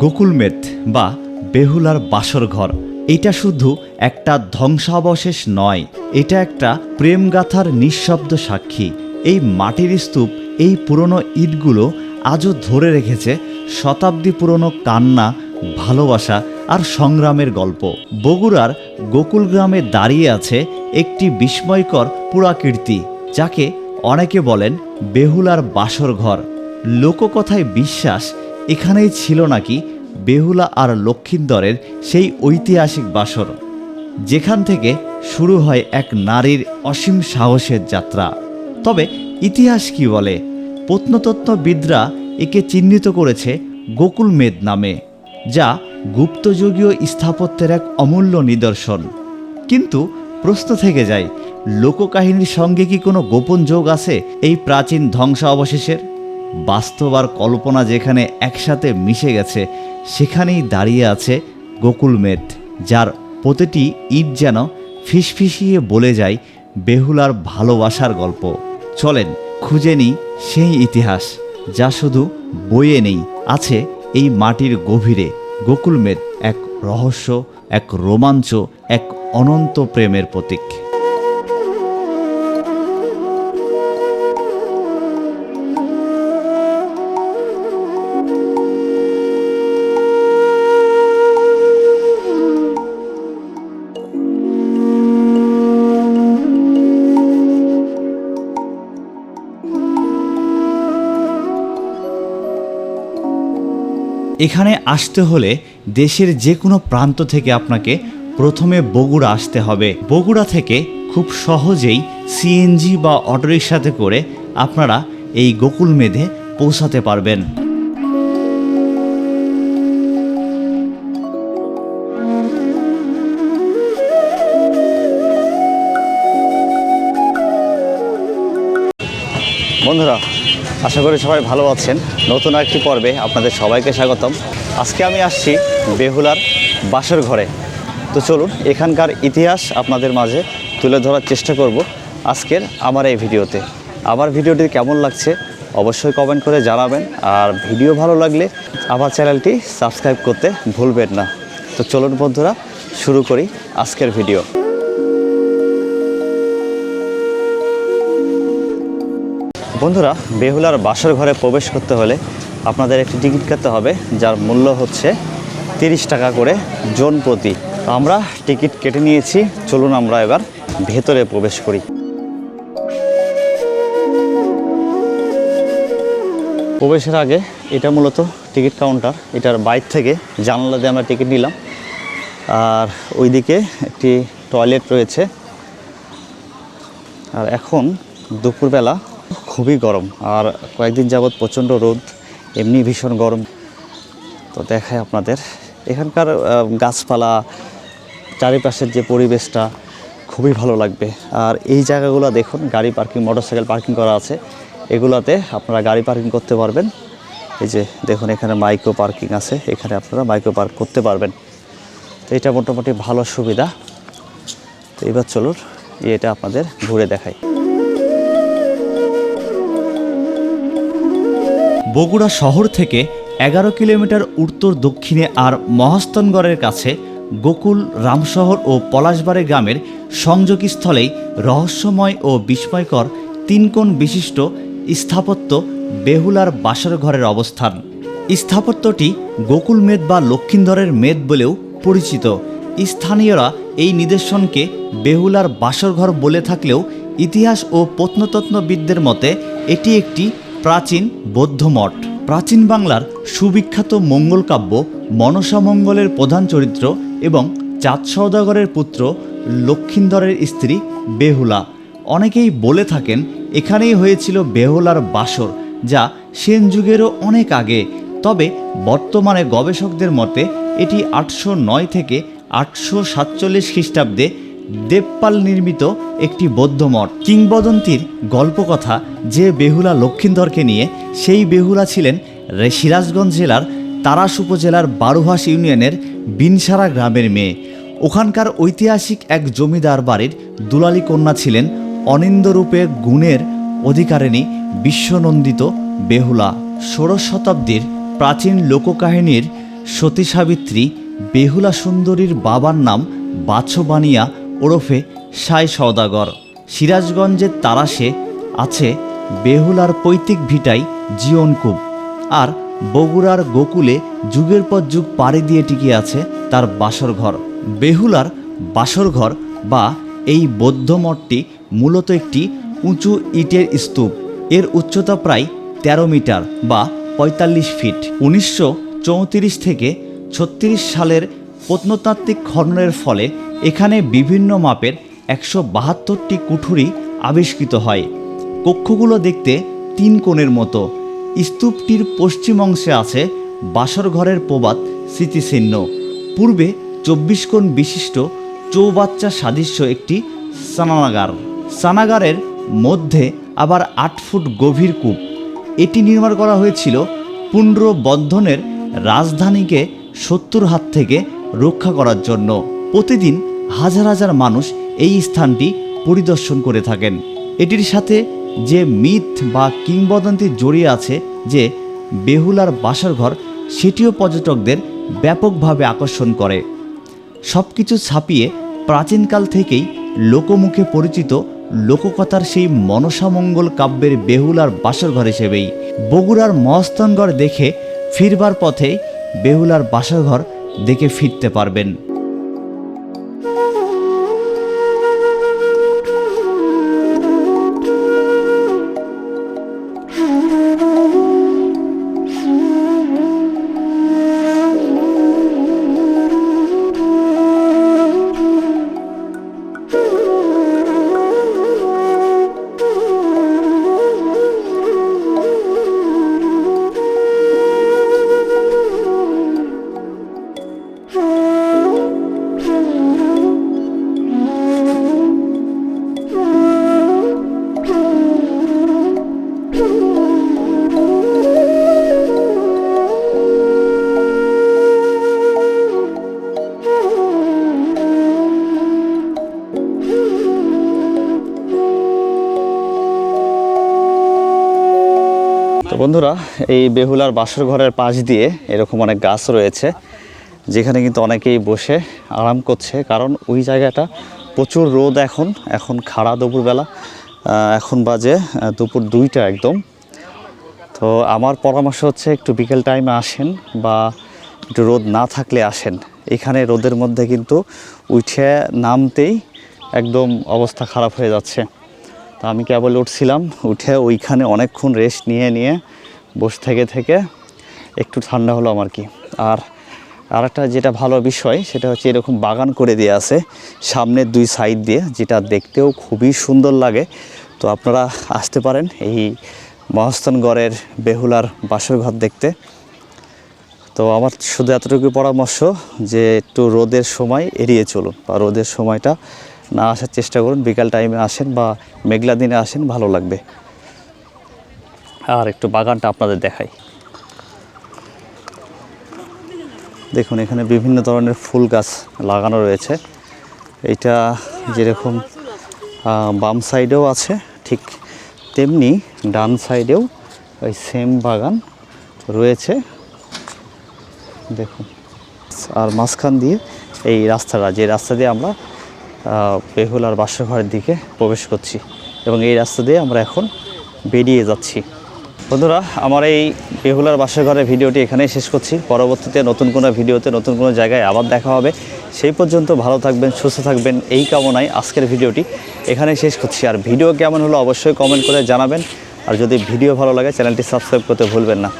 গোকুলমেদ বা বেহুলার বাসর ঘর। এটা শুধু একটা ধ্বংসাবশেষ নয়, এটা একটা প্রেমগাথার নিঃশব্দ সাক্ষী। এই মাটির স্তূপ, এই পুরনো ইটগুলো আজও ধরে রেখেছে শতাব্দী পুরনো কান্না, ভালোবাসা আর সংগ্রামের গল্প। বগুড়ার গোকুল গ্রামে দাঁড়িয়ে আছে একটি বিস্ময়কর পুরাকীর্তি, যাকে অনেকে বলেন বেহুলার বাসর ঘর। লোককথায় বিশ্বাস এখানেই ছিল নাকি বেহুলা আর লক্ষিন্দরের সেই ঐতিহাসিক বাসর, যেখান থেকে শুরু হয় এক নারীর অসীম সাহসের যাত্রা। তবে ইতিহাস কি বলে? প্রত্নতত্ত্ববিদরা একে চিহ্নিত করেছে গোকুল মেদ নামে, যা গুপ্তযুগীয় স্থাপত্যের এক অমূল্য নিদর্শন। কিন্তু প্রশ্ন থেকে যায়, লোককাহিনীর সঙ্গে কি কোনো গোপন যোগ আছে এই প্রাচীন ধ্বংসাবশেষের? বাস্তব আর কল্পনা যেখানে একসাথে মিশে গেছে, সেখানেই দাঁড়িয়ে আছে গোকুল মেদ যার প্রতিটি ইট যেন ফিসফিসিয়ে বলে যায় বেহুলার ভালোবাসার গল্প। চলেন, খুঁজে নিই সেই ইতিহাস, যা শুধু বইয়ে নেই, আছে এই মাটির গভীরে। গোকুলমেদ এক রহস্য, এক রোমাঞ্চ, এক অনন্ত প্রেমের প্রতীক। এখানে আসতে হলে দেশের যে কোনো প্রান্ত থেকে আপনাকে প্রথমে বগুড়া আসতে হবে। বগুড়া থেকে খুব সহজেই সিএনজি বা অটোরিকশাতে করে আপনারা এই গোকুল মেধে পৌঁছাতে পারবেন। বন্ধুরা আশা করি সবাই ভালো আছেন। নতুন একটি পর্বে আপনাদের সবাইকে স্বাগতম। আজকে আমি আসছি বেহুলার বাসর ঘরে। তো চলুন, এখানকার ইতিহাস আপনাদের মাঝে তুলে ধরার চেষ্টা করব আজকের আমার এই ভিডিওতে। আমার ভিডিওটি কেমন লাগছে অবশ্যই কমেন্ট করে জানাবেন। আর ভিডিও ভালো লাগলে আমার চ্যানেলটি সাবস্ক্রাইব করতে ভুলবেন না। তো চলুন বন্ধুরা, শুরু করি আজকের ভিডিও। বন্ধুরা, বেহুলার বাসর ঘরে প্রবেশ করতে হলে আপনাদের একটি টিকিট কাটতে হবে, যার মূল্য হচ্ছে তিরিশ টাকা করে জন প্রতি। আমরা টিকিট কেটে নিয়েছি, চলুন আমরা এবার ভেতরে প্রবেশ করি। প্রবেশের আগে এটা মূলত টিকিট কাউন্টার, এটার বাইর থেকে জানালা দিয়ে আমরা টিকিট নিলাম। আর ওইদিকে একটি টয়লেট রয়েছে। আর এখন দুপুরবেলা খুবই গরম, আর কয়েকদিন যাবৎ প্রচণ্ড রোদ, এমনি ভীষণ গরম। তো দেখায় আপনাদের। এখানকার গাছপালা চারিপাশের যে পরিবেশটা, খুবই ভালো লাগবে। আর এই জায়গাগুলো দেখুন, গাড়ি পার্কিং, মোটরসাইকেল পার্কিং করা আছে। এগুলাতে আপনারা গাড়ি পার্কিং করতে পারবেন। এই যে দেখুন, এখানে মাইক্রো পার্কিং আছে। এখানে আপনারা মাইক্রো পার্ক করতে পারবেন। তো এটা মোটামুটি ভালো সুবিধা। তো এবার চলুন, এটা আপনাদের ঘুরে দেখাই। বগুড়া শহর থেকে এগারো কিলোমিটার উত্তর দক্ষিণে আর মহাস্তনগড়ের কাছে গোকুল, রামশহর ও পলাশবাড়ি গ্রামের সংযোগস্থলেই রহস্যময় ও বিস্ময়কর তিনকোণ বিশিষ্ট স্থাপত্য বেহুলার বাসর ঘরের অবস্থান। স্থাপত্যটি গোকুল মেদ বা লক্ষিন্দরের মেদ বলেও পরিচিত। স্থানীয়রা এই নিদর্শনকে বেহুলার বাসরঘর বলে থাকলেও ইতিহাস ও প্রত্নতত্ত্ববিদদের মতে এটি একটি প্রাচীন বৌদ্ধ মঠ। প্রাচীন বাংলার সুবিখ্যাত মঙ্গল কাব্য মনসা মঙ্গলের প্রধান চরিত্র এবং চাঁদ সৌদাগরের পুত্র লক্ষিন্দরের স্ত্রী বেহুলা। অনেকেই বলে থাকেন, এখানেই হয়েছিল বেহুলার বাসর, যা সেন যুগেরও অনেক আগে। তবে বর্তমানে গবেষকদের মতে, এটি আটশো নয় থেকে আটশো সাতচল্লিশ খ্রিস্টাব্দে দেবপাল নির্মিত একটি বৌদ্ধ মঠ। কিংবদন্তির গল্পকথা যে বেহুলা লক্ষিন্দরকে নিয়ে, সেই বেহুলা ছিলেন সিরাজগঞ্জ জেলার তারাস উপজেলার বারুহাস ইউনিয়নের বিনসারা গ্রামের মেয়ে। ওখানকার ঐতিহাসিক এক জমিদার বাড়ির দুলালী কন্যা ছিলেন অনিন্দরূপে গুণের অধিকারিণী বিশ্বনন্দিত বেহুলা। ষোড়শ শতাব্দীর প্রাচীন লোককাহিনীর সতী সাবিত্রী বেহুলা সুন্দরীর বাবার নাম বাছবানিয়া ওরফে সাই সওদাগর। সিরাজগঞ্জের তারাশে আছে বেহুলার পৈতৃক ভিটাই জীবনকূপ আর বগুড়ার গোকুলে যুগের পর যুগ পাড়ি দিয়ে টিকে আছে তার বাসর ঘর। বেহুলার বাসর ঘর বা এই বৌদ্ধ মঠটি মূলত একটি উঁচু ইটের স্তূপ। এর উচ্চতা প্রায় তেরো মিটার বা পঁয়তাল্লিশ ফিট। উনিশশো চৌত্রিশ থেকে ছত্রিশ সালের প্রত্নতাত্ত্বিক খননের ফলে এখানে বিভিন্ন মাপের একশো বাহাত্তরটি কুঠুরি আবিষ্কৃত হয়। কক্ষগুলো দেখতে তিন কোণের মতো। স্তূপটির পশ্চিম অংশে আছে বাসর ঘরের প্রবাদ স্মৃতিচিহ্ন। পূর্বে চব্বিশ কোণ বিশিষ্ট চৌবাচ্চা সাদৃশ্য একটি স্নানাগার। স্নানাগারের মধ্যে আবার আট ফুট গভীর কূপ। এটি নির্মাণ করা হয়েছিল পুনর্বন্ধনের রাজধানীকে শত্রুর হাত থেকে রক্ষা করার জন্য। প্রতিদিন হাজার হাজার মানুষ এই স্থানটি পরিদর্শন করে থাকেন। এটির সাথে যে মিথ বা কিংবদন্তি জড়িয়ে আছে যে বেহুলার বাসার ঘর, সেটিও পর্যটকদের ব্যাপকভাবে আকর্ষণ করে। সব কিছু ছাপিয়ে প্রাচীনকাল থেকেই লোকমুখে পরিচিত লোককথার সেই মনসামঙ্গল কাব্যের বেহুলার বাসর ঘর হিসেবেই। বগুড়ার মহস্তানগড় দেখে ফিরবার পথে বেহুলার বাসর ঘর দেখে ফিরতে পারবেন। বন্ধুরা, এই বেহুলার বাসর ঘরের পাশ দিয়ে এরকম অনেক গাছ রয়েছে, যেখানে কিন্তু অনেকেই বসে আরাম করছে। কারণ ওই জায়গাটা প্রচুর রোদ এখন এখন খাড়া দুপুরবেলা এখন বাজে দুপুর দুইটা একদম। তো আমার পরামর্শ হচ্ছে একটু বিকেল টাইমে আসেন বা একটু রোদ না থাকলে আসেন। এখানে রোদের মধ্যে কিন্তু উঠে নামতেই একদম অবস্থা খারাপ হয়ে যাচ্ছে। তো আমি কেবল উঠছিলাম, উঠে ওইখানে অনেকক্ষণ রেস্ট নিয়ে নিয়ে বসে থেকে থেকে একটু ঠান্ডা হলো আমার কি। আর আরেকটা যেটা ভালো বিষয়, সেটা হচ্ছে এরকম বাগান করে দিয়ে আছে সামনের দুই সাইড দিয়ে, যেটা দেখতেও খুবই সুন্দর লাগে। তো আপনারা আসতে পারেন এই মহস্তানগড়ের বেহুলার বাসর ঘর দেখতে। তো আমার শুধু এতটুকু পরামর্শ যে একটু রোদের সময় এড়িয়ে চলুন, বা রোদের সময়টা না আসার চেষ্টা করুন, বিকাল টাইমে আসেন বা মেঘলা দিনে আসেন, ভালো লাগবে। আর একটু বাগানটা আপনাদের দেখাই। দেখুন, এখানে বিভিন্ন ধরনের ফুল গাছ লাগানো রয়েছে। এটা যেরকম বাম সাইডেও আছে, ঠিক তেমনি ডান সাইডেও ওই সেম বাগান রয়েছে। দেখুন, আর মাঝখান দিয়ে এই রাস্তাটা, যে রাস্তা দিয়ে আমরা বেহুলার বাসঘরের দিকে প্রবেশ করছি এবং এই রাস্তা দিয়ে আমরা এখন বেরিয়ে যাচ্ছি। বন্ধুরা, আমার এই বেহুলার বাসঘরের ভিডিওটি এখানেই শেষ করছি। পরবর্তীতে নতুন কোনো ভিডিওতে, নতুন কোনো জায়গায় আবার দেখা হবে। সেই পর্যন্ত ভালো থাকবেন, সুস্থ থাকবেন, এই কামনায় আজকের ভিডিওটি এখানেই শেষ করছি। আর ভিডিও কেমন হলো অবশ্যই কমেন্ট করে জানাবেন। আর যদি ভিডিও ভালো লাগে, চ্যানেলটি সাবস্ক্রাইব করতে ভুলবেন না।